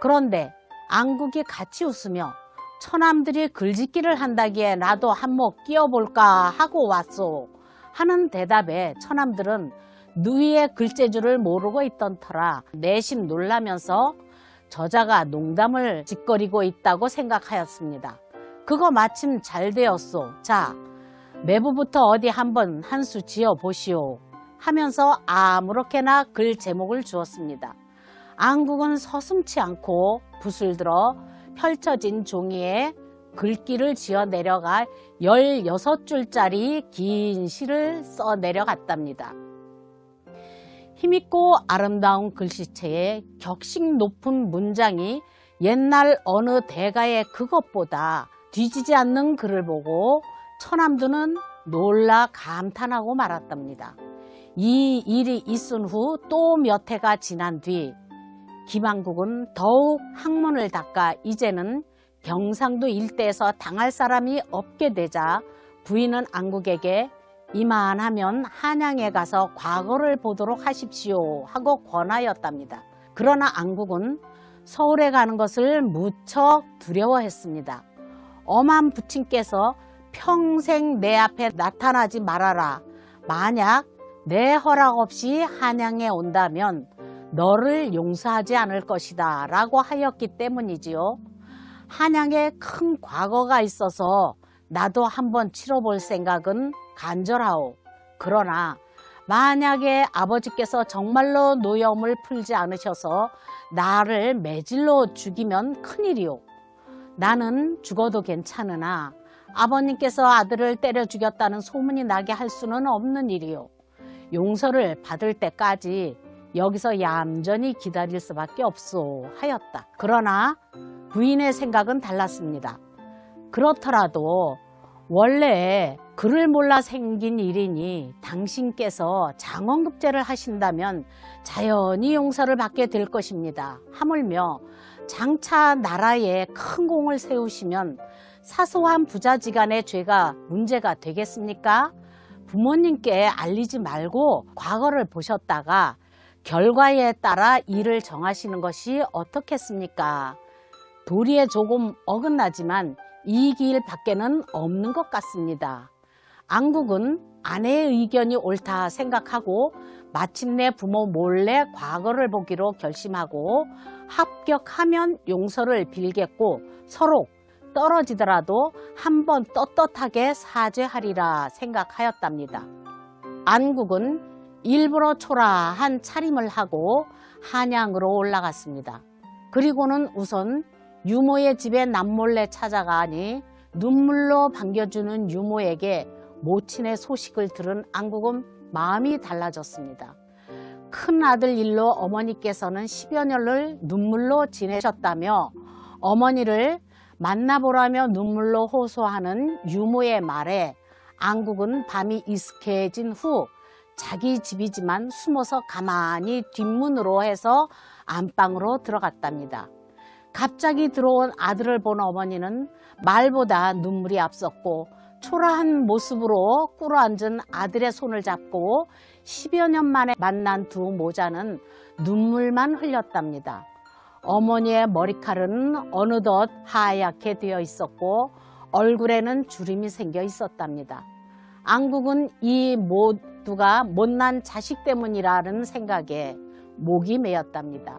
그런데 안국이 같이 웃으며 처남들이 글짓기를 한다기에 나도 한몫 끼어볼까 하고 왔소 하는 대답에 처남들은 누이의 글재주를 모르고 있던 터라 내심 놀라면서 저자가 농담을 짓거리고 있다고 생각하였습니다. 그거 마침 잘 되었소. 자, 매부부터 어디 한번 한 수 지어 보시오. 하면서 아무렇게나 글 제목을 주었습니다. 안국은 서슴치 않고 붓을 들어 펼쳐진 종이에 글귀를 지어 내려가 16줄짜리 긴 시를 써 내려갔답니다. 힘있고 아름다운 글씨체에 격식 높은 문장이 옛날 어느 대가의 그것보다 뒤지지 않는 글을 보고 처남두는 놀라 감탄하고 말았답니다. 이 일이 있은 후 또 몇 해가 지난 뒤 김한국은 더욱 학문을 닦아 이제는 경상도 일대에서 당할 사람이 없게 되자 부인은 안국에게 이만하면 한양에 가서 과거를 보도록 하십시오 하고 권하였답니다. 그러나 안국은 서울에 가는 것을 무척 두려워했습니다. 엄한 부친께서 평생 내 앞에 나타나지 말아라. 만약 내 허락 없이 한양에 온다면 너를 용서하지 않을 것이다 라고 하였기 때문이지요. 한양에 큰 과거가 있어서 나도 한번 치러볼 생각은 간절하오. 그러나 만약에 아버지께서 정말로 노염을 풀지 않으셔서 나를 매질러 죽이면 큰일이오. 나는 죽어도 괜찮으나 아버님께서 아들을 때려 죽였다는 소문이 나게 할 수는 없는 일이오. 용서를 받을 때까지 여기서 얌전히 기다릴 수밖에 없소 하였다. 그러나 부인의 생각은 달랐습니다. 그렇더라도 원래 글을 몰라 생긴 일이니 당신께서 장원급제를 하신다면 자연히 용서를 받게 될 것입니다. 하물며 장차 나라에 큰 공을 세우시면 사소한 부자지간의 죄가 문제가 되겠습니까? 부모님께 알리지 말고 과거를 보셨다가 결과에 따라 일을 정하시는 것이 어떻겠습니까? 도리에 조금 어긋나지만 이 길 밖에는 없는 것 같습니다. 안국은 아내의 의견이 옳다 생각하고 마침내 부모 몰래 과거를 보기로 결심하고 합격하면 용서를 빌겠고 서로 떨어지더라도 한번 떳떳하게 사죄하리라 생각하였답니다. 안국은 일부러 초라한 차림을 하고 한양으로 올라갔습니다. 그리고는 우선 유모의 집에 남몰래 찾아가니 눈물로 반겨주는 유모에게 모친의 소식을 들은 안국은 마음이 달라졌습니다. 큰 아들 일로 어머니께서는 10여 년을 눈물로 지내셨다며 어머니를 만나보라며 눈물로 호소하는 유모의 말에 안국은 밤이 이슥해진 후 자기 집이지만 숨어서 가만히 뒷문으로 해서 안방으로 들어갔답니다. 갑자기 들어온 아들을 본 어머니는 말보다 눈물이 앞섰고 초라한 모습으로 꿇어앉은 아들의 손을 잡고 10여 년 만에 만난 두 모자는 눈물만 흘렸답니다. 어머니의 머리칼은 어느덧 하얗게 되어 있었고 얼굴에는 주름이 생겨 있었답니다. 안국은 이 모두가 못난 자식 때문이라는 생각에 목이 메였답니다.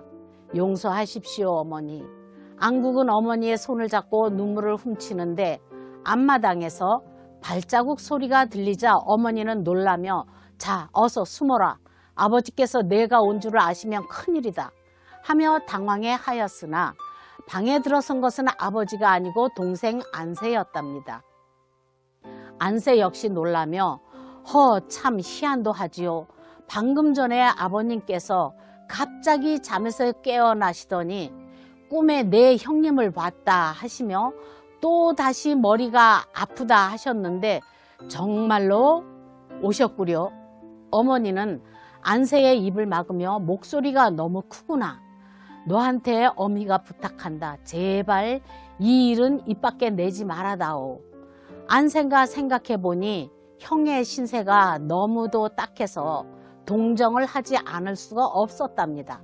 용서하십시오, 어머니. 안국은 어머니의 손을 잡고 눈물을 훔치는데 앞마당에서 발자국 소리가 들리자 어머니는 놀라며 자, 어서 숨어라. 아버지께서 내가 온 줄을 아시면 큰일이다. 하며 당황해 하였으나 방에 들어선 것은 아버지가 아니고 동생 안세였답니다. 안세 역시 놀라며 허 참 희한도 하지요. 방금 전에 아버님께서 갑자기 잠에서 깨어나시더니 꿈에 내 형님을 봤다 하시며 또 다시 머리가 아프다 하셨는데 정말로 오셨구려. 어머니는 안세의 입을 막으며 목소리가 너무 크구나. 너한테 어미가 부탁한다. 제발 이 일은 입 밖에 내지 말아다오. 안생가 생각해 보니 형의 신세가 너무도 딱해서 동정을 하지 않을 수가 없었답니다.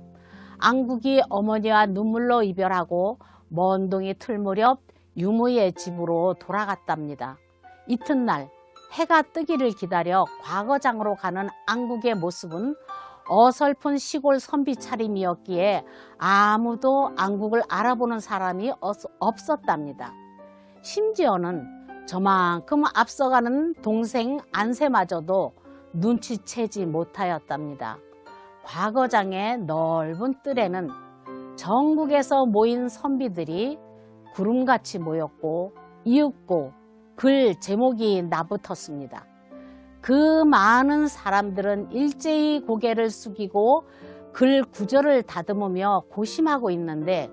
안국이 어머니와 눈물로 이별하고 먼 동이 틀 무렵 유무의 집으로 돌아갔답니다. 이튿날 해가 뜨기를 기다려 과거장으로 가는 안국의 모습은 어설픈 시골 선비 차림이었기에 아무도 안국을 알아보는 사람이 없- 없었답니다. 심지어는 저만큼 앞서가는 동생 안세마저도 눈치채지 못하였답니다. 과거장의 넓은 뜰에는 전국에서 모인 선비들이 구름같이 모였고 이윽고 글 제목이 나붙었습니다. 그 많은 사람들은 일제히 고개를 숙이고 글 구절을 다듬으며 고심하고 있는데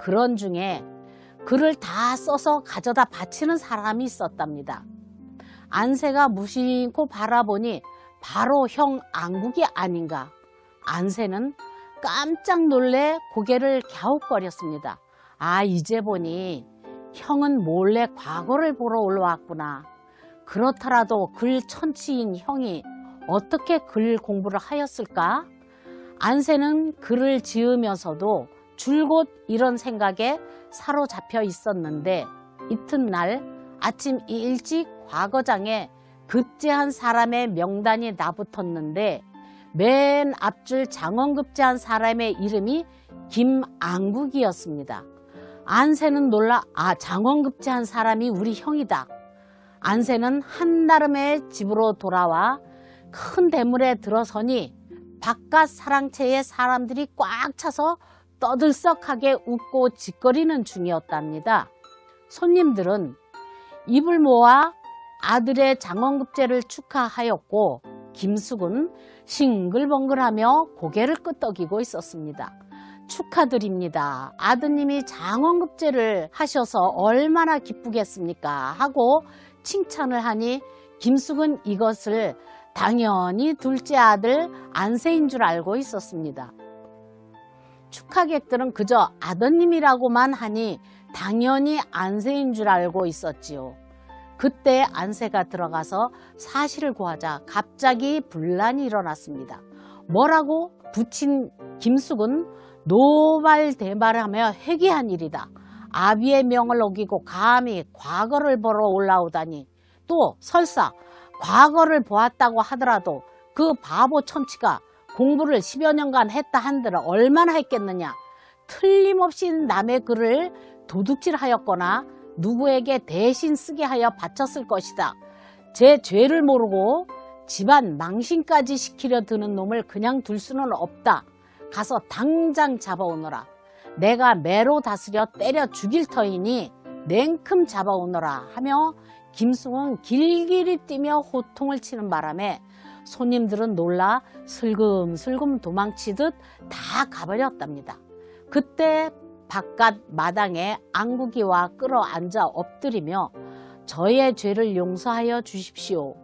그런 중에 글을 다 써서 가져다 바치는 사람이 있었답니다. 안세가 무심코 바라보니 바로 형 안국이 아닌가. 안세는 깜짝 놀래 고개를 갸웃거렸습니다. 아, 이제 보니 형은 몰래 과거를 보러 올라왔구나. 그렇더라도 글 천치인 형이 어떻게 글 공부를 하였을까? 안세는 글을 지으면서도 줄곧 이런 생각에 사로잡혀 있었는데 이튿날 아침 일찍 과거장에 급제한 사람의 명단이 나붙었는데 맨 앞줄 장원급제한 사람의 이름이 김안국이었습니다. 안세는 놀라 아 장원급제한 사람이 우리 형이다. 안세는 한나름의 집으로 돌아와 큰 대문에 들어서니 바깥 사랑채에 사람들이 꽉 차서 떠들썩하게 웃고 짓거리는 중이었답니다. 손님들은 입을 모아 아들의 장원급제를 축하하였고 김숙은 싱글벙글하며 고개를 끄덕이고 있었습니다. 축하드립니다. 아드님이 장원급제를 하셔서 얼마나 기쁘겠습니까? 하고 칭찬을 하니 김숙은 이것을 당연히 둘째 아들 안세인 줄 알고 있었습니다. 축하객들은 그저 아드님이라고만 하니 당연히 안세인 줄 알고 있었지요. 그때 안세가 들어가서 사실을 구하자 갑자기 분란이 일어났습니다. 뭐라고 붙인 김숙은 노발대발하며 회개한 일이다. 아비의 명을 어기고 감히 과거를 보러 올라오다니 또 설사 과거를 보았다고 하더라도 그 바보 천치가 공부를 10여 년간 했다 한들 얼마나 했겠느냐. 틀림없이 남의 글을 도둑질하였거나 누구에게 대신 쓰게 하여 바쳤을 것이다. 제 죄를 모르고 집안 망신까지 시키려 드는 놈을 그냥 둘 수는 없다. 가서 당장 잡아오너라. 내가 매로 다스려 때려 죽일 터이니 냉큼 잡아오너라 하며 김숙은 길길이 뛰며 호통을 치는 바람에 손님들은 놀라 슬금슬금 도망치듯 다 가버렸답니다. 그때 바깥 마당에 안국이와 끌어앉아 엎드리며 저의 죄를 용서하여 주십시오.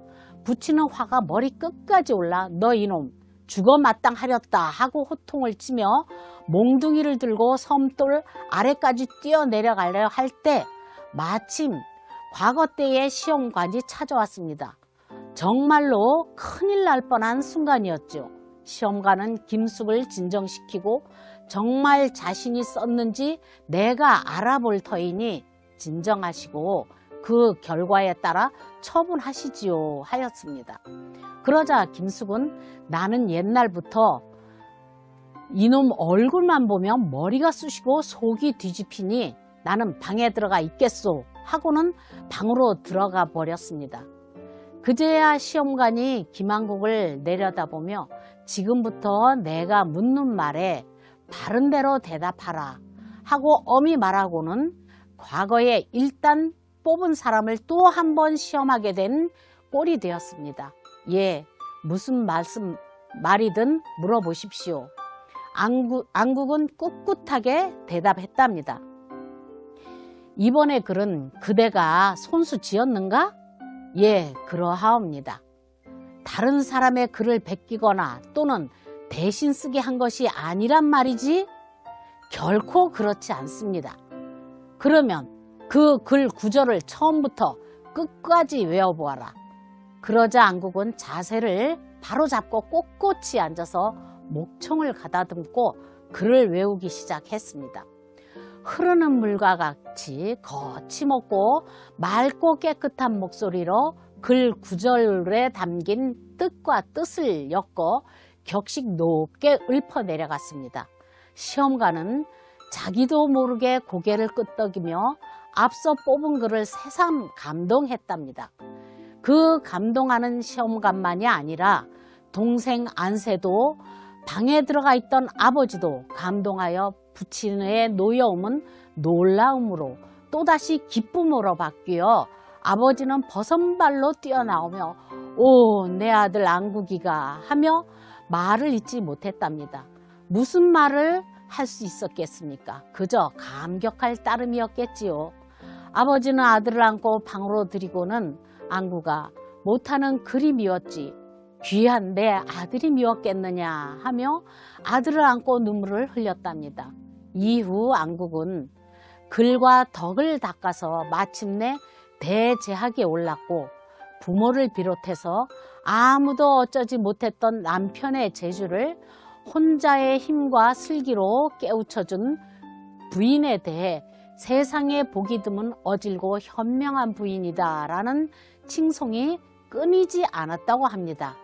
붙이는 화가 머리 끝까지 올라 너 이놈 죽어 마땅하렸다 하고 호통을 치며 몽둥이를 들고 섬돌 아래까지 뛰어내려가려 할 때 마침 과거 때의 시험관이 찾아왔습니다. 정말로 큰일 날 뻔한 순간이었죠. 시험관은 김숙을 진정시키고 정말 자신이 썼는지 내가 알아볼 터이니 진정하시고 그 결과에 따라 처분하시지요 하였습니다. 그러자 김숙은 나는 옛날부터 이놈 얼굴만 보면 머리가 쑤시고 속이 뒤집히니 나는 방에 들어가 있겠소 하고는 방으로 들어가 버렸습니다. 그제야 시험관이 김한국을 내려다보며 지금부터 내가 묻는 말에 바른 대로 대답하라 하고 엄히 말하고는 과거에 일단 뽑은 사람을 또 한 번 시험하게 된 꼴이 되었습니다. 예, 무슨 말씀, 말이든 물어보십시오. 안국, 안국은 꿋꿋하게 대답했답니다. 이번에 글은 그대가 손수 지었는가? 예, 그러하옵니다. 다른 사람의 글을 베끼거나 또는 대신 쓰게 한 것이 아니란 말이지? 결코 그렇지 않습니다. 그러면 그 글 구절을 처음부터 끝까지 외워보아라. 그러자 안국은 자세를 바로 잡고 꼿꼿이 앉아서 목청을 가다듬고 글을 외우기 시작했습니다. 흐르는 물과 같이 거침없고 맑고 깨끗한 목소리로 글 구절에 담긴 뜻과 뜻을 엮어 격식 높게 읊어 내려갔습니다. 시험관은 자기도 모르게 고개를 끄덕이며 앞서 뽑은 글을 새삼 감동했답니다. 그 감동하는 시험관만이 아니라 동생 안세도 방에 들어가 있던 아버지도 감동하여 부친의 노여움은 놀라움으로 또다시 기쁨으로 바뀌어 아버지는 버선발로 뛰어나오며 오 내 아들 안국이가 하며 말을 잇지 못했답니다. 무슨 말을 할 수 있었겠습니까? 그저 감격할 따름이었겠지요. 아버지는 아들을 안고 방으로 들이고는 안구가 못하는 미웠지 귀한 내 아들이 미웠겠느냐 하며 아들을 안고 눈물을 흘렸답니다. 이후 안국은 글과 덕을 닦아서 마침내 대제학에 올랐고 부모를 비롯해서 아무도 어쩌지 못했던 남편의 재주를 혼자의 힘과 슬기로 깨우쳐준 부인에 대해 세상에 보기 드문 어질고 현명한 부인이다라는 칭송이 끊이지 않았다고 합니다.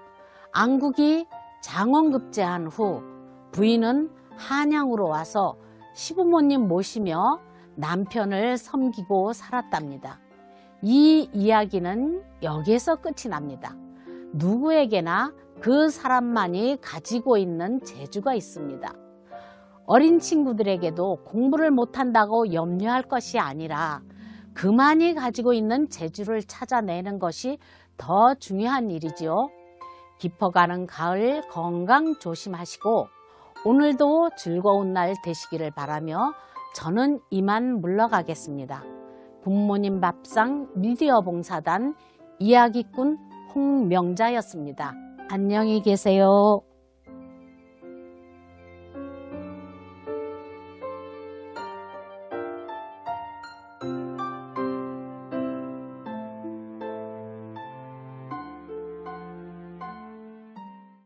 안국이 장원급제한 후 부인은 한양으로 와서 시부모님 모시며 남편을 섬기고 살았답니다. 이 이야기는 여기에서 끝이 납니다. 누구에게나 그 사람만이 가지고 있는 재주가 있습니다. 어린 친구들에게도 공부를 못한다고 염려할 것이 아니라 그만이 가지고 있는 재주를 찾아내는 것이 더 중요한 일이지요. 깊어가는 가을 건강 조심하시고 오늘도 즐거운 날 되시기를 바라며 저는 이만 물러가겠습니다. 부모님 밥상 미디어 봉사단 이야기꾼 홍명자였습니다. 안녕히 계세요.